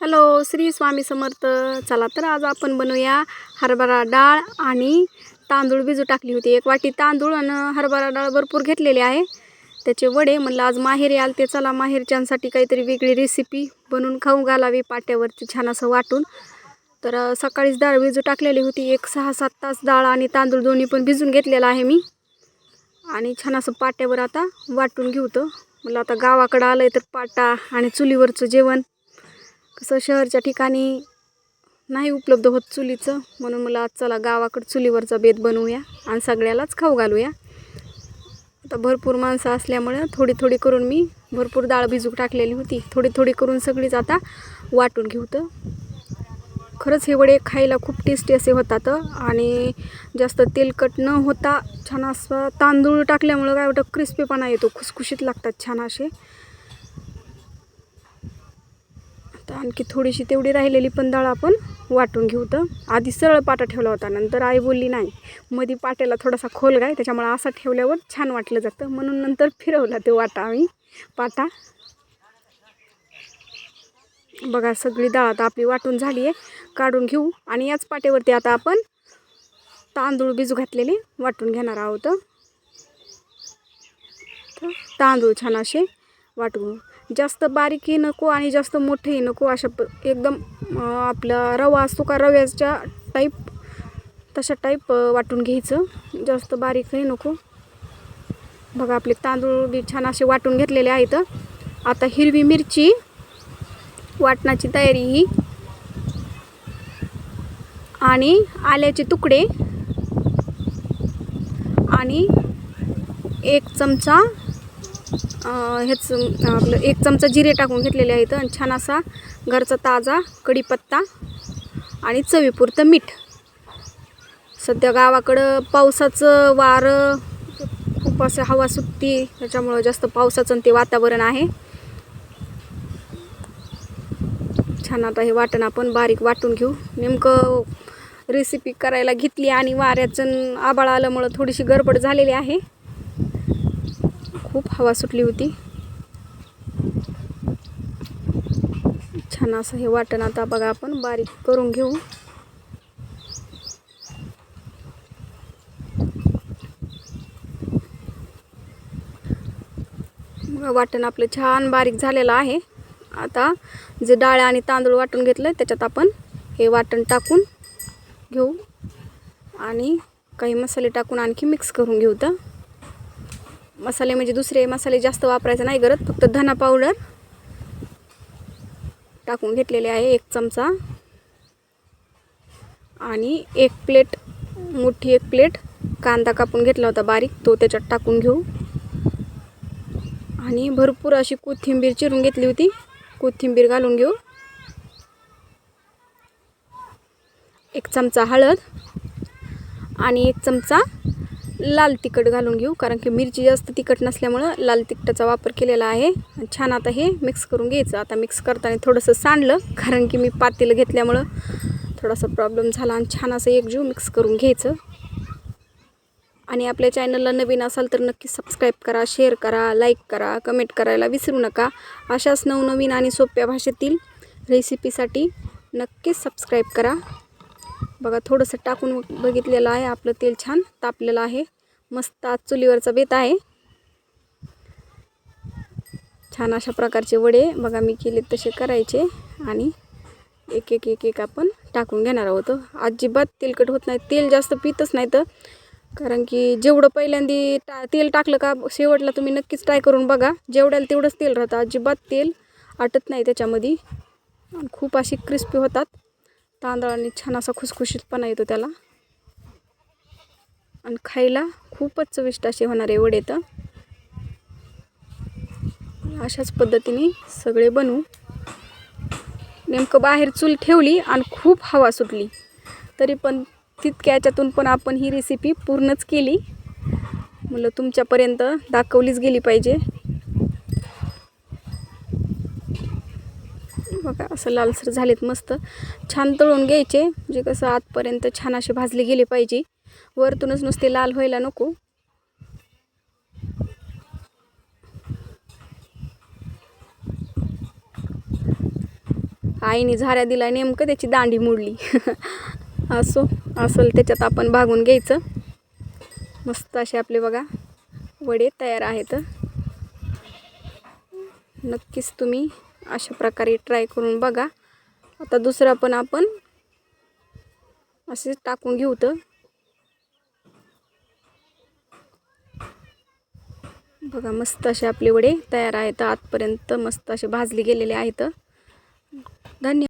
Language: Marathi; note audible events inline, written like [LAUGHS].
हॅलो श्री स्वामी समर्थ. चला तर आज आपण बनवूया हरभरा डाळ आणि तांदूळ भिजू टाकली होती. एक वाटी तांदूळ आणि हरभरा डाळ भरपूर घेतलेली आहे. त्याचे वडे म्हणलं आज माहेरी आल ते चला माहेरच्यांसाठी काहीतरी वेगळी रेसिपी बनवून खाऊ घालावी पाट्यावरती छान असं वाटून. तर सकाळीच डाळ भिजू टाकलेली होती. एक सहा सात तास डाळ आणि तांदूळ दोन्ही पण भिजून घेतलेला आहे मी. आणि छान असं पाट्यावर आता वाटून घेऊ तर. मला आता गावाकडं आलं आहे तर पाटा आणि चुलीवरचं जेवण. कसं शहरच्या ठिकाणी नाही उपलब्ध होत चुलीचं म्हणून मला आज चला गावाकडं चुलीवरचा बेत बनवूया आणि सगळ्यालाच खाऊ घालूया. आता भरपूर माणसं असल्यामुळं थोडी थोडी करून मी भरपूर डाळ भिजू टाकलेली होती. थोडी थोडी करून सगळीच आता वाटून घेऊ तर. खरंच हे वडे खायला खूप टेस्टी असे होतात आणि जास्त तेलकट न होता छान असं तांदूळ टाकल्यामुळं काय वाटतं क्रिस्पीपणा येतो खुसखुशीत लागतात छान असे. तर आणखी थोडीशी तेवढी राहिलेली पण डाळ आपण वाटून घेऊ तर. आधी सरळ पाटा ठेवला होता नंतर आई बोलली नाही मध्ये पाट्याला थोडासा खोल गाय त्याच्यामुळे असा ठेवल्यावर छान वाटलं जातं. म्हणून नंतर फिरवला ते वाटा आम्ही पाटा. बघा सगळी डाळ आता आपली वाटून झाली आहे काढून घेऊ. आणि याच पाट्यावरती आता आपण तांदूळ भिजू घातलेले वाटून घेणार आहोत. तर तांदूळ छान असे वाटून जास्त बारीकही नको आणि जास्त मोठेही नको अशा प एकदम आपला रवा असतो का रव्याच्या टाईप तशा टाईप वाटून घ्यायचं. जास्त बारीकही नको. बघा आपले तांदूळ बी छान असे वाटून घेतलेले आहेत. आता हिरवी मिरची वाटणाची तयारी ही. आणि आल्याचे तुकडे. आणि एक चमचा ह्याच आपलं एक चमचा जिरे टाकून घेतलेले आहेत आणि छान असा घरचा ताजा कढीपत्ता आणि चवीपुरतं मीठ. सध्या गावाकडं पावसाचं वारं खूप असं हवा सुटती त्याच्यामुळं जास्त पावसाचं आणि ते वातावरण आहे. छान आता हे वाटण आपण बारीक वाटून घेऊ. नेमकं रेसिपी करायला घेतली आणि वाऱ्याचं आबाळ आल्यामुळं थोडीशी गडबड झालेली आहे. खूप हवा सुटली होती. छान असं हे वाटण आता बघा आपण बारीक करून घेऊ. वाटण आपलं छान बारीक झालेलं आहे. आता जे डाळ आणि तांदूळ वाटून घेतलं त्याच्यात आपण हे वाटण टाकून घेऊ. आणि काही मसाले टाकून आणखी मिक्स करून घेऊ तर. मसाले म्हणजे दुसरे मसाले जास्त वापरायचं नाही गरज फक्त धना पावडर टाकून घेतलेले आहे एक चमचा. आणि एक प्लेट मोठी एक प्लेट कांदा कापून घेतला होता बारीक तो त्याच्यात टाकून घेऊ. आणि भरपूर अशी कोथिंबीर चिरून घेतली होती कोथिंबीर घालून घेऊ. एक चमचा हळद आणि एक चमचा लाल तिखट घालून घेऊ कारण की मिरची जास्त तिखट नसल्यामुळं लाल तिखटाचा वापर केलेला आहे. छान आता हे मिक्स करून घ्यायचं. आता मिक्स करताना थोडंसं सांडलं कारण की मी पातेलं घेतल्यामुळं थोडासा प्रॉब्लेम झाला आणि छान असं एकजीव मिक्स करून घ्यायचं. आणि आपल्या चॅनलला नवीन असाल तर नक्की सबस्क्राईब करा शेअर करा लाईक करा कमेंट करायला विसरू नका. अशाच नवनवीन आणि सोप्या भाषेतील रेसिपीसाठी नक्कीच सबस्क्राईब करा. बघा थोडंसं टाकून बघितलेलं आहे. आपलं तेल छान तापलेलं आहे. मस्त आज चुलीवरचा बेत आहे. छान अशा प्रकारचे वडे बघा मी केले तसे करायचे. आणि एक एक एक एक आपण टाकून घेणार आहोत. अजिबात तेलकट होत नाही. तेल जास्त पितच नाही तर. कारण की जेवढं पहिल्यांदी टा तेल टाकलं का शेवटला तुम्ही नक्कीच ट्राय करून बघा. जेवढ्याला तेवढंच तेल राहतं. अजिबात तेल आटत नाही त्याच्यामध्ये. खूप अशी क्रिस्पी होतात. तांदळाने छान असा खुसखुशीतपणा येतो त्याला. आणि खायला खूपच चविष्ट असे होणारे वडे तर अशाच पद्धतीने सगळे बनवू. नेमकं बाहेर चूल ठेवली आणि खूप हवा सुटली. तरी पण तितक्या याच्यातून पण आपण ही रेसिपी पूर्णच केली. म्हणलं तुमच्यापर्यंत दाखवलीच गेली पाहिजे. बघा असं लालसर झालेत मस्त. छान तळून घ्यायचे. म्हणजे कसं आतपर्यंत छान असे भाजले गेले पाहिजे. वरतूनच नुसते लाल व्हायला नको. आईने झाऱ्या दिला नेमकं त्याची दांडी मोडली. [LAUGHS] असो असल त्याच्यात आपण भागून घ्यायचं. मस्त असे आपले बघा वडे तयार आहेत. नक्कीच तुम्ही अशा प्रकारे ट्राय करून बघा. आता दुसरा पण आपण असे टाकून घेऊ तर. बघा मस्त असे आपले वडे तयार आहेत. आतपर्यंत मस्त असे भाजले गेलेले आहेत. धन्यवाद